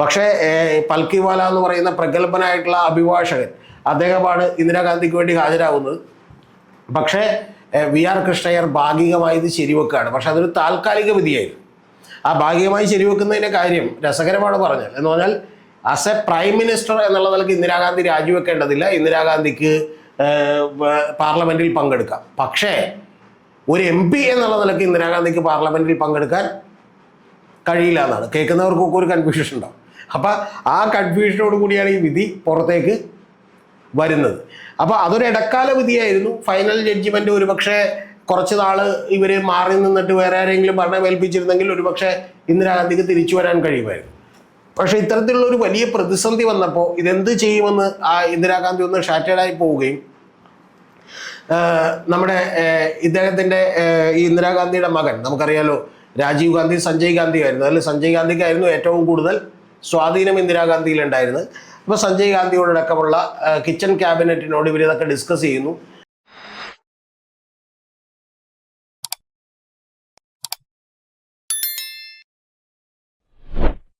പക്ഷേ പൽക്കിവാല എന്ന് പറയുന്ന പ്രഗത്ഭനായിട്ടുള്ള അഭിഭാഷകൻ അദ്ദേഹമാണ് ഇന്ദിരാഗാന്ധിക്ക് വേണ്ടി ഹാജരാകുന്നത്. പക്ഷേ വി ആർ കൃഷ്ണയ്യർ ഭാഗികമായി ഇത് ശരിവെക്കുകയാണ് പക്ഷെ അതൊരു താൽക്കാലിക വിധിയായിരുന്നു. ആ ഭാഗികമായി ശരിവെക്കുന്നതിന്റെ കാര്യം രസകരമാണ് പറഞ്ഞത് എന്ന് പറഞ്ഞാൽ ആസ് എ പ്രൈം മിനിസ്റ്റർ എന്നുള്ള നിലയ്ക്ക് ഇന്ദിരാഗാന്ധി രാജിവെക്കേണ്ടതില്ല. ഇന്ദിരാഗാന്ധിക്ക് പാർലമെന്റിൽ പങ്കെടുക്കാം. പക്ഷേ ഒരു എം പി എന്നുള്ള നിലയ്ക്ക് ഇന്ദിരാഗാന്ധിക്ക് പാർലമെന്റിൽ പങ്കെടുക്കാൻ കഴിയില്ല എന്നാണ്. കേൾക്കുന്നവർക്കൊക്കെ ഒരു കൺഫ്യൂഷൻ ഉണ്ടാവും. അപ്പം ആ കൺഫ്യൂഷനോട് കൂടിയാണ് ഈ വിധി പുറത്തേക്ക് വരുന്നത്. അപ്പോൾ അതൊരു ഇടക്കാല വിധിയായിരുന്നു. ഫൈനൽ ജഡ്ജിമെന്റ് ഒരുപക്ഷെ കുറച്ച് നാൾ ഇവർ മാറി നിന്നിട്ട് വേറെ ആരെങ്കിലും ഭരണം ഏൽപ്പിച്ചിരുന്നെങ്കിൽ ഒരുപക്ഷെ ഇന്ദിരാഗാന്ധിക്ക് തിരിച്ചു വരാൻ കഴിയുമായിരുന്നു. പക്ഷെ ഇത്തരത്തിലുള്ള ഒരു വലിയ പ്രതിസന്ധി വന്നപ്പോൾ ഇതെന്ത് ചെയ്യുമെന്ന് ആ ഇന്ദിരാഗാന്ധി ഒന്ന് ഷാറ്റേഡായി പോവുകയും നമ്മുടെ ഇദ്ദേഹത്തിന്റെ ഈ ഇന്ദിരാഗാന്ധിയുടെ മകൻ നമുക്കറിയാലോ രാജീവ് ഗാന്ധി സഞ്ജയ് ഗാന്ധി ആയിരുന്നു അതിൽ സഞ്ജയ് ഗാന്ധിക്കായിരുന്നു ഏറ്റവും കൂടുതൽ സ്വാധീനം ഇന്ദിരാഗാന്ധിയിൽ ഉണ്ടായിരുന്നത് അപ്പോൾ സഞ്ജയ് ഗാന്ധിയോടക്കമുള്ള ആഹ് കിച്ചൺ ക്യാബിനറ്റിനോട് ഇവരിതൊക്കെ ഡിസ്കസ് ചെയ്യുന്നു.